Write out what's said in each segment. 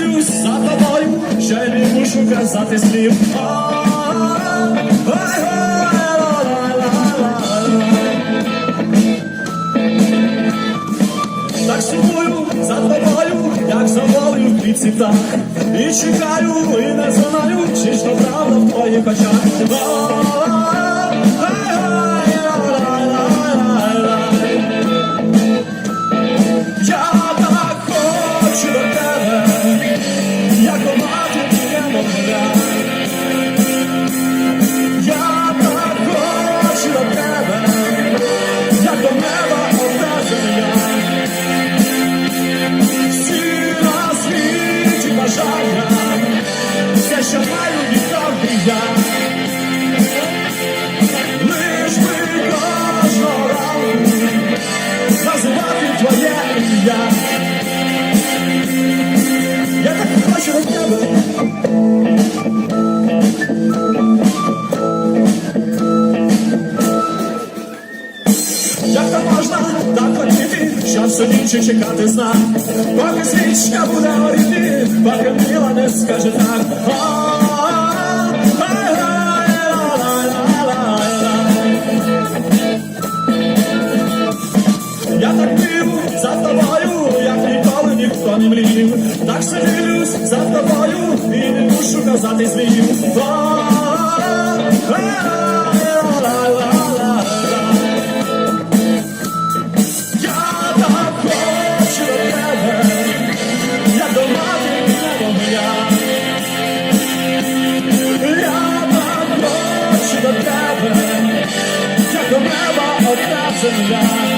дивлюсь за тобою, що не мушу казати слів. Так сумую за тобою, як за волею в квітці птах. І чекаю, і не знаю, чи ж то правда в твоїх очах. Що чекати знак, поки свічка буде горіти, поки мила не скаже так. Я так пів за тобою, як ніколи ніхто не млів. Так сиділюсь за тобою і не мушу казати слів. of love.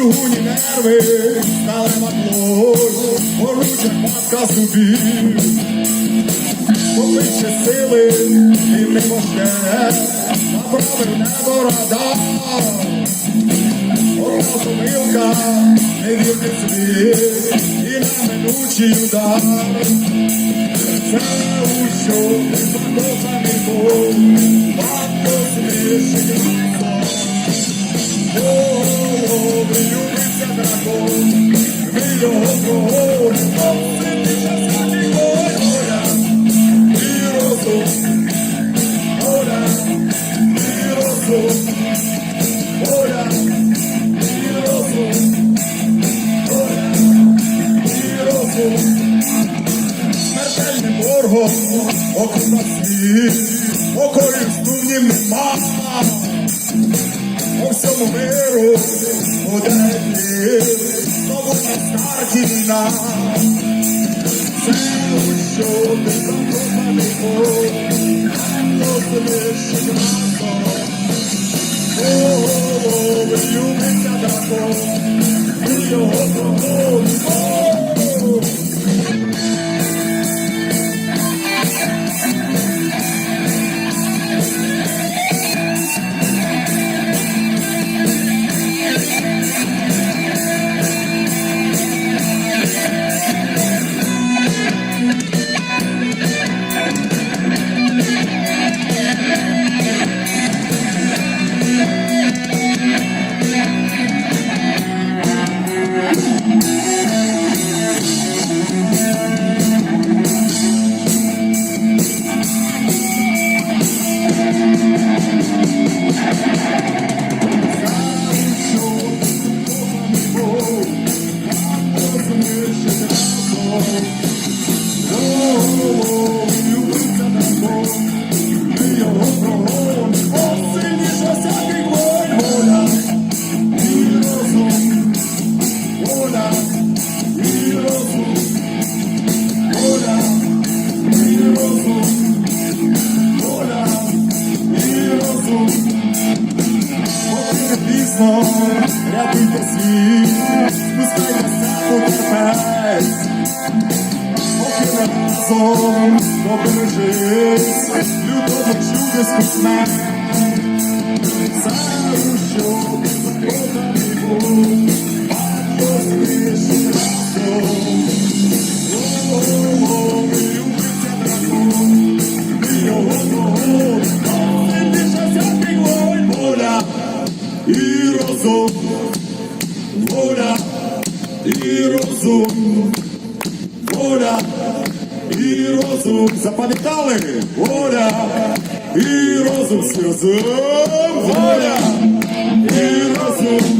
Чугуні нерви, стале матло, горуча хватка зубів. Покличе сили, і не поще, направив небо радар. Одна помилка, невірний світ, і неминучий удар. Це у що закоханий Бог, варто смішить О, влюбиться дракон, ви його самі горя, і розум, горя, і розум, горя, і розум, горя, і розум боргом, окупа світ, покою сумнів нема. По всьому миру Модерні, новоскар діна, все, що ти закоханий був, розлишить разом. Голови любиться дракон, ти його прогонимо. Рятуйте світ, пускай покатись, поки разом побережись, любов чудес космет. розум, воля і розум. Запам'ятали? Воля і розум, разом, воля і розум.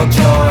your joy.